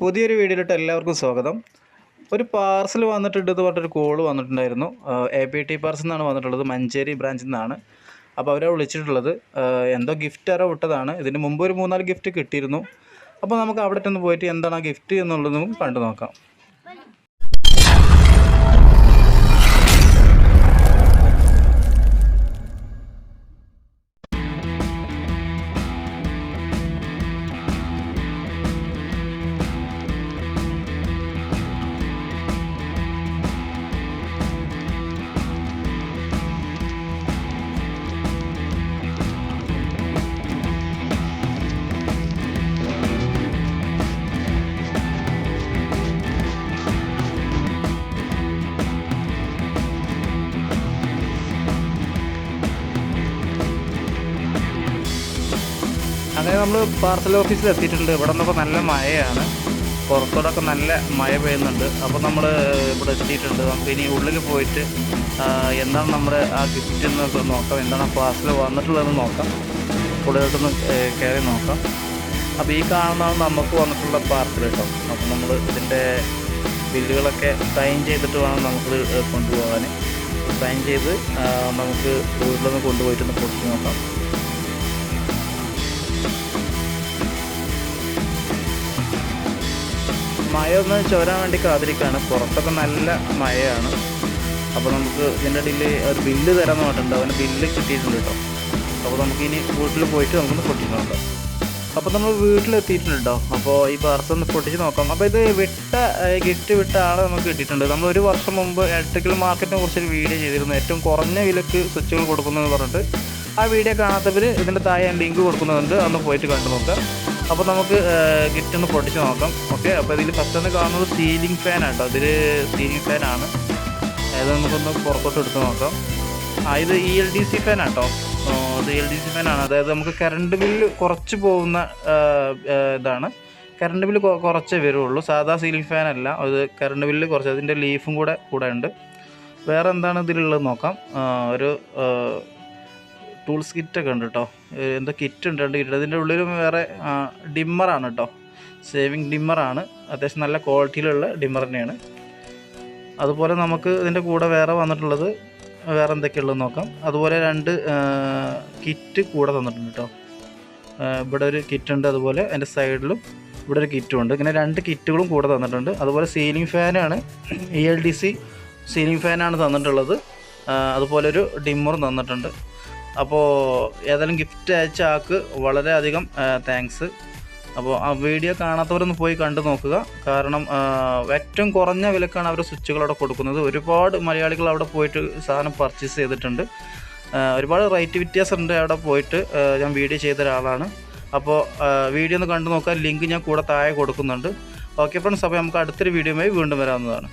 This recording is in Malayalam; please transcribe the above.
പുതിയൊരു വീഡിയോയിലിട്ട് എല്ലാവർക്കും സ്വാഗതം. ഒരു പാർസൽ വന്നിട്ടുണ്ട് എന്ന് പറഞ്ഞൊരു കോൾ വന്നിട്ടുണ്ടായിരുന്നു. എ പി ടി പാർസൽ എന്നാണ് വന്നിട്ടുള്ളത്. മഞ്ചേരി ബ്രാഞ്ചിൽ നിന്നാണ്. അപ്പോൾ അവരെ വിളിച്ചിട്ടുള്ളത്. എന്തോ ഗിഫ്റ്റ് ആരോ വിട്ടതാണ്. ഇതിന് മുമ്പ് ഒരു മൂന്നാൽ ഗിഫ്റ്റ് കിട്ടിയിരുന്നു. അപ്പോൾ നമുക്ക് അവിടെ ഒന്ന് പോയിട്ട് എന്താണ് ആ ഗിഫ്റ്റ് എന്നുള്ളതും കണ്ടു നോക്കാം. അങ്ങനെ നമ്മൾ പാർസൽ ഓഫീസിൽ എത്തിയിട്ടുണ്ട് ഇവിടെ നിന്നൊക്കെ നല്ല മഴയാണ്. പുറത്തോടൊക്കെ നല്ല മഴ പെയ്യുന്നുണ്ട്. അപ്പോൾ നമ്മൾ ഇവിടെ എത്തിയിട്ടുണ്ട്. നമുക്ക് ഇനി ഉള്ളിൽ പോയിട്ട് എന്താണ് നമ്മുടെ ആ ഗിഫ്റ്റ് എന്നൊക്കെ നോക്കാം. എന്താണ് ആ പാർസൽ വന്നിട്ടുള്ളതെന്ന് നോക്കാം. കൂടുതലൊന്ന് കയറി നോക്കാം. അപ്പോൾ ഈ കാണുന്നതാണ് നമുക്ക് വന്നിട്ടുള്ള പാർസൽ കേട്ടോ. അപ്പോൾ നമ്മൾ ഇതിന്റെ ബില്ലുകളൊക്കെ സൈൻ ചെയ്തിട്ട് വേണം നമുക്ക് കൊണ്ടുപോകാൻ സൈൻ ചെയ്ത് നമുക്ക് വീട്ടിലൊന്ന് കൊണ്ടുപോയിട്ടൊന്ന് കൊടുത്തു നോക്കാം. മഴ ചോരാൻ വേണ്ടി കാത്തിരിക്കുകയാണ്. പുറത്തൊക്കെ നല്ല മഴയാണ്. അപ്പോൾ നമുക്ക് ഇതിന്റെ ഇടയിൽ ഒരു ബില്ല് തരാമെന്ന് പറഞ്ഞിട്ടുണ്ട്. അവന് ബില്ല് കിട്ടിയിട്ടുണ്ട് കേട്ടോ. അപ്പോൾ നമുക്ക് ഇനി വീട്ടിൽ പോയിട്ട് നമുക്കൊന്ന് നോക്കാം. അപ്പോൾ നമ്മൾ വീട്ടിലെത്തിയിട്ടുണ്ട് കേട്ടോ അപ്പോൾ ഈ പാർസൽ ഒന്ന് പൊട്ടിച്ച് നോക്കാം. അപ്പോൾ ഇത് വിട്ട ഗിഫ്റ്റ് വിട്ട ആളെ നമുക്ക് കിട്ടിയിട്ടുണ്ട്. നമ്മൾ ഒരു വർഷം മുമ്പ് ഇലക്ട്രിക്കൽ മാർക്കറ്റിനെ കുറിച്ചൊരു വീഡിയോ ചെയ്തിരുന്നു. ഏറ്റവും കുറഞ്ഞ വിലക്ക് സ്വിച്ചുകൾ കൊടുക്കുന്നതെന്ന് പറഞ്ഞിട്ട്. ആ വീഡിയോ കാണാത്തവർ ഇതിന്റെ താഴെ ലിങ്ക് കൊടുക്കുന്നുണ്ട്. അന്ന് പോയിട്ട് കണ്ടു നോക്കാം അപ്പോൾ നമുക്ക് ഗിഫ്റ്റ് ഒന്ന് പൊട്ടിച്ച് നോക്കാം. ഓക്കെ അപ്പോൾ ഇതിൽ ഫസ്റ്റ് ഒന്ന് കാണുന്നത് സീലിംഗ് ഫാൻ ആട്ടോ. ഇതിൽ സീലിംഗ് ഫാൻ ആണ്. അത് നമുക്കൊന്ന് പുറത്തോട്ട് എടുത്ത് നോക്കാം. ആ ഇത് E L D C fan ആട്ടോ. ഇത് എൽ ഡി സി ഫാനാണ് അതായത് നമുക്ക് കറണ്ട് ബില്ല് കുറച്ച് പോകുന്ന ഇതാണ്. കറണ്ട് ബില്ല് കുറച്ചേ വരുള്ളൂ. സാധാ സീലിംഗ് ഫാൻ അല്ല. അത് കറണ്ട് ബില്ല് കുറച്ച് അതിന്റെ ലീഫും കൂടെ കൂടെ ഉണ്ട്. വേറെ എന്താണ് ഇതിലുള്ളത് നോക്കാം. ഒരു ടൂൾസ് കിറ്റൊക്കെ ഉണ്ട് കേട്ടോ എന്തോ കിറ്റ് ഉണ്ട് രണ്ട് കിറ്റ് അതിന്റെ ഉള്ളിലും വേറെ ഡിമ്മറാണ് കേട്ടോ സേവിങ് ഡിമ്മറാണ് അത്യാവശ്യം നല്ല ക്വാളിറ്റിയിലുള്ള ഡിമ്മർ തന്നെയാണ്. അതുപോലെ നമുക്ക് ഇതിന്റെ കൂടെ വേറെ വന്നിട്ടുള്ളത് വേറെ എന്തൊക്കെയുള്ളത് നോക്കാം. അതുപോലെ രണ്ട് കിറ്റ് കൂടെ തന്നിട്ടുണ്ട് കേട്ടോ ഇവിടെ ഒരു കിറ്റ് ഉണ്ട് അതുപോലെ അതിന്റെ സൈഡിലും ഇവിടെ ഒരു കിറ്റും ഉണ്ട്. ഇങ്ങനെ രണ്ട് കിറ്റുകളും കൂടെ തന്നിട്ടുണ്ട്. അതുപോലെ സീലിംഗ് ഫാനാണ് E L D C ceiling ഫാനാണ് തന്നിട്ടുള്ളത്. അതുപോലെ ഒരു ഡിമ്മറും തന്നിട്ടുണ്ട്. അപ്പോൾ ഏതായാലും ഗിഫ്റ്റ് അയച്ച ആൾക്ക് വളരെയധികം താങ്ക്സ് അപ്പോൾ ആ വീഡിയോ കാണാത്തവരൊന്ന് പോയി കണ്ടു നോക്കുക. കാരണം ഏറ്റവും കുറഞ്ഞ വിലക്കാണ് അവർ സ്വിച്ചുകൾ അവിടെ കൊടുക്കുന്നത്. ഒരുപാട് മലയാളികൾ അവിടെ പോയിട്ട് സാധനം പർച്ചേസ് ചെയ്തിട്ടുണ്ട്. ഒരുപാട് റേറ്റ് വ്യത്യാസമുണ്ട് അവിടെ പോയിട്ട് ഞാൻ വീഡിയോ ചെയ്ത ഒരാളാണ്. അപ്പോൾ വീഡിയോ ഒന്ന് കണ്ടു നോക്കാൻ ലിങ്ക് ഞാൻ കൂടെ താഴെ കൊടുക്കുന്നുണ്ട്. ഓക്കെ ഫ്രണ്ട്സ് അപ്പോൾ നമുക്ക് അടുത്തൊരു വീഡിയോയുമായി വീണ്ടും വരാവുന്നതാണ്.